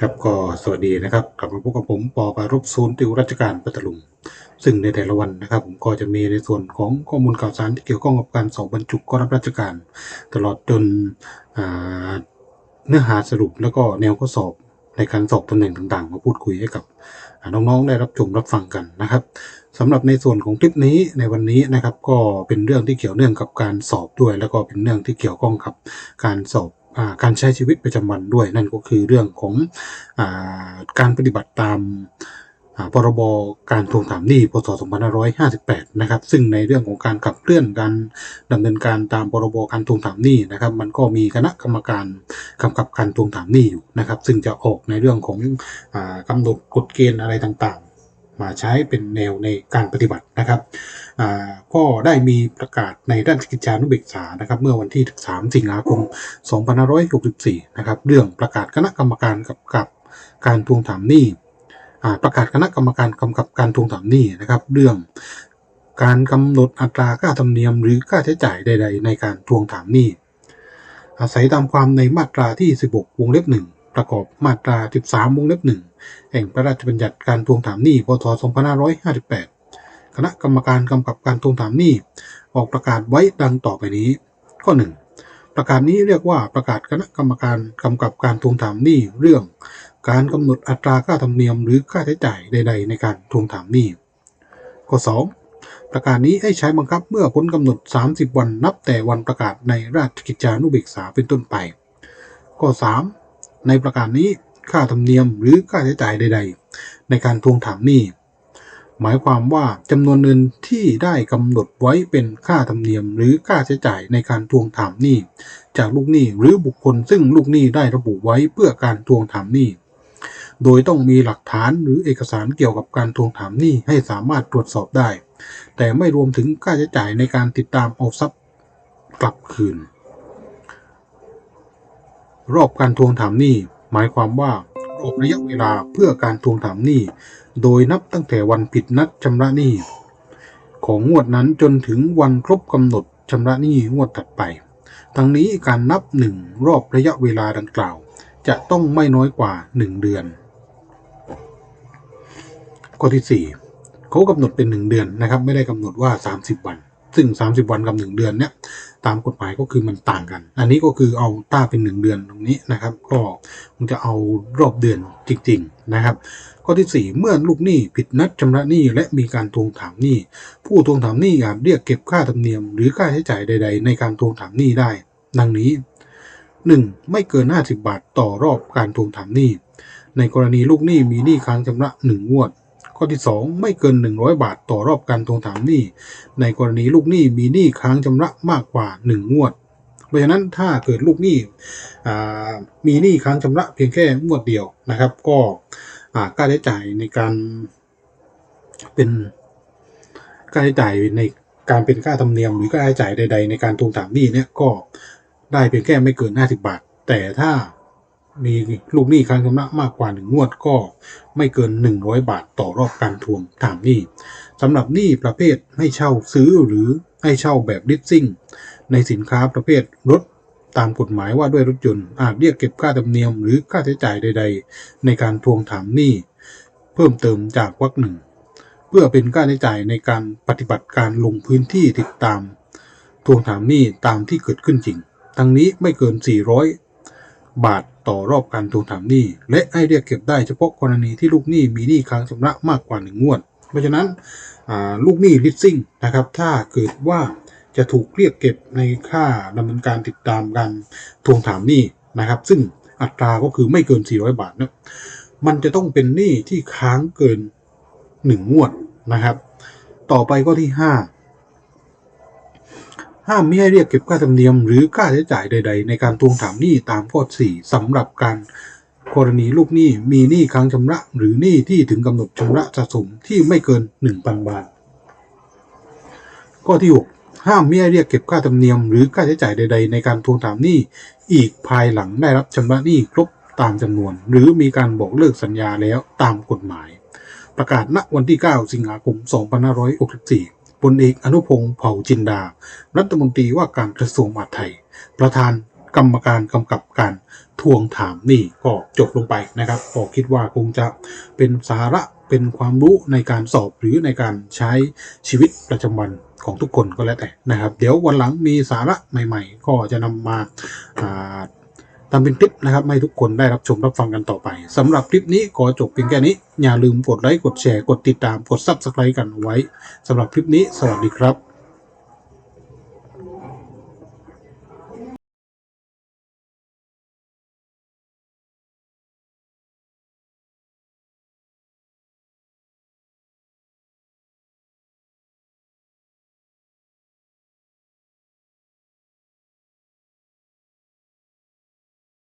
ครับก็สวัสดีนะครับกลับมาพบกับผมปอปารบศูนย์ติวราชการพัทลุงซึ่งในแต่ละวันนะครับ ผมก็จะมีในส่วนของข้อมูลข่าวสารที่เกี่ยวข้องกับการสอบบรรจุเข้อรับราชการ ตลอดจนเนื้อหาสรุปแล้วก็แนวข้อสอบในการสอบตำแหน่งต่างๆ มาพูดคุยให้กับน้องๆได้รับชมรับฟังกันนะครับสำหรับในส่วนของคลิปนี้ในวันนี้นะครับ ก็เป็นเรื่องที่เกี่ยวเนื่องกับการสอบด้วย แล้วก็เป็นเรื่องที่เกี่ยวข้องกับการสอบ การใช้ชีวิตประจำวันด้วย นั่นก็คือเรื่องของอการปฏิบัติตามพรบการทวงถามหนี้พศ2558 นะครับ ซึ่งในเรื่องของการขับเคลื่อนการดำเนินการตามพรบการทวงถามหนี้นะครับ มันก็มีคณะกรรมการกำกับการทวงถามหนี้อยู่นะครับ ซึ่งจะออกในเรื่องของอากำหนดกฎเกณฑ์อะไรต่าง มาใช้เป็นแนวในการปฏิบัตินะครับอ่าก็ได้มีประกาศในด้านกิจจานุเบกษานะครับ เมื่อวันที่ 3 สิงหาคม 2564 นะครับ เรื่องประกาศคณะกรรมการกำกับการทวงถามหนี้ประกาศคณะกรรมการกำกับการทวงถามหนี้นะครับ เรื่องการกำหนดอัตราค่าธรรมเนียมหรือค่าใช้จ่ายใด ๆ ในการทวงถามหนี้ อาศัยตามความในมาตราที่ 16 วงเล็บ1 ประกอบมาตรา 13วงเล็บ1แห่งพระราชบัญญัติการทวงถามหนี้ พศ 2558 คณะกรรมการกำกับการทวงถามหนี้ ออกประกาศไว้ดังต่อไปนี้ ข้อ 1 ประกาศนี้เรียกว่าประกาศคณะกรรมการกำกับการทวงถามหนี้เรื่อง การกำหนดอัตราค่าธรรมเนียมหรือค่าใช้จ่ายใด ๆ ในการทวงถามหนี้ ข้อ 2ประกาศนี้ให้ใช้บังคับเมื่อพ้นกำหนด 30 วันนับแต่วันประกาศในราชกิจจานุเบกษาเป็นต้นไป ข้อ 3 ในประกาศนี้ค่าธรรมเนียมหรือค่าใช้จ่ายใด ๆ ในการทวงถามหนี้ หมายความว่าจำนวนเงินที่ได้กำหนดไว้เป็นค่าธรรมเนียมหรือค่าใช้จ่ายในการทวงถามหนี้ จากลูกหนี้หรือบุคคลซึ่งลูกหนี้ได้ระบุไว้เพื่อการทวงถามหนี้ โดยต้องมีหลักฐานหรือเอกสารเกี่ยวกับการทวงถามหนี้ให้สามารถตรวจสอบได้ แต่ไม่รวมถึงค่าใช้จ่ายในการติดตามเอาทรัพย์กลับคืน รอบการทวงถามหนี้หมายความว่ารอบระยะเวลาเพื่อการทวงถามหนี้ โดยนับตั้งแต่วันผิดนัดชำระหนี้ ของงวดนั้นจนถึงวันครบกำหนดชำระหนี้งวดถัดไป ทั้งนี้การนับหนึ่งรอบระยะเวลาดังกล่าว จะต้องไม่น้อยกว่า 1 เดือน ข้อที่ 4เขากำหนดเป็น 1 เดือนนะครับ ไม่ได้กำหนดว่า 30 วัน ซึ่ง 30 วันกับ 1 เดือนเนี่ย ตามกฎหมายก็คือมันต่างกัน อันนี้ก็คือเอาต้าเป็น 1 เดือนตรงนี้นะครับ ก็มันจะเอารอบเดือนจริง ๆนะครับ ข้อที่ 4 เมื่อลูกหนี้ผิดนัดชำระหนี้และมีการทวงถามหนี้ ผู้ทวงถามหนี้อาจเรียกเก็บค่าธรรมเนียม หรือค่าใช้จ่ายใด ๆ ในการทวงถามหนี้ได้ ดังนี้ 1. ไม่เกิน 50 บาทต่อรอบการทวงถามหนี้ ในกรณีลูกหนี้มีหนี้ค้างชำระ1งวด ข้อที่ 2 ไม่เกิน 100 บาทต่อรอบการทวงถามหนี้ ในกรณีลูกหนี้มีหนี้ค้างชำระมากกว่า 1 งวด เพราะฉะนั้นถ้าเกิดลูกหนี้มีหนี้ค้างชำระเพียงแค่งวดเดียวนะครับ ก็ค่าใช้จ่ายในการเป็นค่าใช้จ่ายในการเป็นค่าธรรมเนียมหรือค่าใช้จ่ายใด ๆ ในการทวงถามหนี้เนี่ยก็ได้เพียงแค่ไม่เกิน 50 บาท แต่ถ้า มีลูกหนี้ค้างชำระมากกว่า1งงวดก็ไม่เกิน 100 บาทต่อรอบการทวงถามหนี้สำหรับหนี้ประเภทให้เช่าซื้อหรือให้เช่าแบบลิสซิ่งในสินค้าประเภทรถตามกฎหมายว่าด้วยรถยนต์อาจเรียกเก็บค่าธรรมเนียมหรือค่าใช้จ่ายใด ๆ ในการทวงถามหนี้ เพิ่มเติมจากวรรคหนึ่ง เพื่อเป็นค่าใช้จ่ายในการปฏิบัติการลงพื้นที่ติดตาม ทวงถามหนี้ตามที่เกิดขึ้นจริง ทั้งนี้ไม่เกิน 400 บาทต่อรอบการทวงถามหนี้ และให้เรียกเก็บได้เฉพาะกรณีที่ลูกหนี้มีหนี้ค้างชำระมากกว่า1งวด เพราะฉะนั้นลูกหนี้ลิสซิ่งนะครับถ้าเกิดว่าจะถูกเรียกเก็บในค่าดำเนินการติดตามการทวงถามหนี้นะครับ ซึ่งอัตราก็คือไม่เกิน 400 บาทนะมันจะต้องเป็นหนี้ที่ค้างเกิน 1 งวดนะครับ ต่อไปก็ที่ 5 ห้ามไม่ให้เรียกเก็บค่าธรรมเนียมหรือค่าใช้จ่ายใด ๆ ในการทวงถามหนี้ตามข้อ4สำหรับการกรณีลูกหนี้มีหนี้ค้างชำระ หรือหนี้ที่ถึงกำหนดชำระสะสมที่ไม่เกิน 1,000 บาท ข้อที่ 6 ห้ามไม่ให้เรียกเก็บค่าธรรมเนียม หรือค่าใช้จ่ายใด ๆ ในการทวงถามหนี้อีกภายหลังได้รับชำระหนี้ครบตามจำนวน หรือมีการบอกเลิกสัญญาแล้วตามกฎหมาย ประกาศณวันที่ 9 สิงหาคม 2564 พลเอกอนุพงศ์เผ่าจินดา รัฐมนตรีว่าการกระทรวงมหาดไทย ประธานกรรมการกำกับการทวงถามนี้ก็จบลงไปนะครับก็คิดว่าคงจะเป็นสาระเป็นความรู้ในการสอบหรือในการใช้ชีวิตประจำวันของทุกคนก็แล้วแต่นะครับ เดี๋ยววันหลังมีสาระใหม่ ๆ ก็จะนำมาา ทำเป็นคลิปนะครับให้ทุกคนได้รับชมรับฟังกันต่อไปสำหรับคลิปนี้ขอจบเพียงแค่นี้ อย่าลืมกดไลค์กดแชร์กดติดตามกดซับสไครต์กันเอาไว้สำหรับคลิปนี้สวัสดีครับ